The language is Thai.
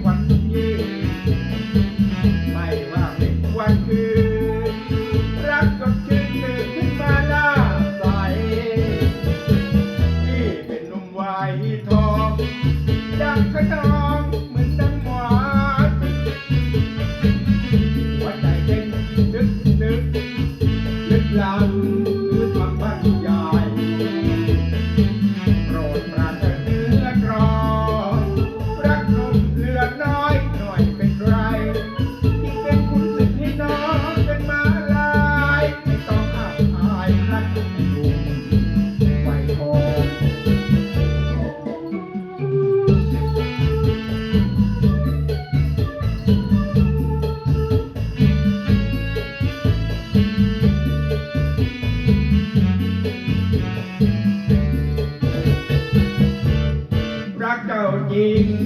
เวันยืนไม่ว่าเป็นวันคืน รักก็คืนตื่นขึ้นมาหน้าใสที่เป็นนุ่มวัยทองดังขนอ Amen.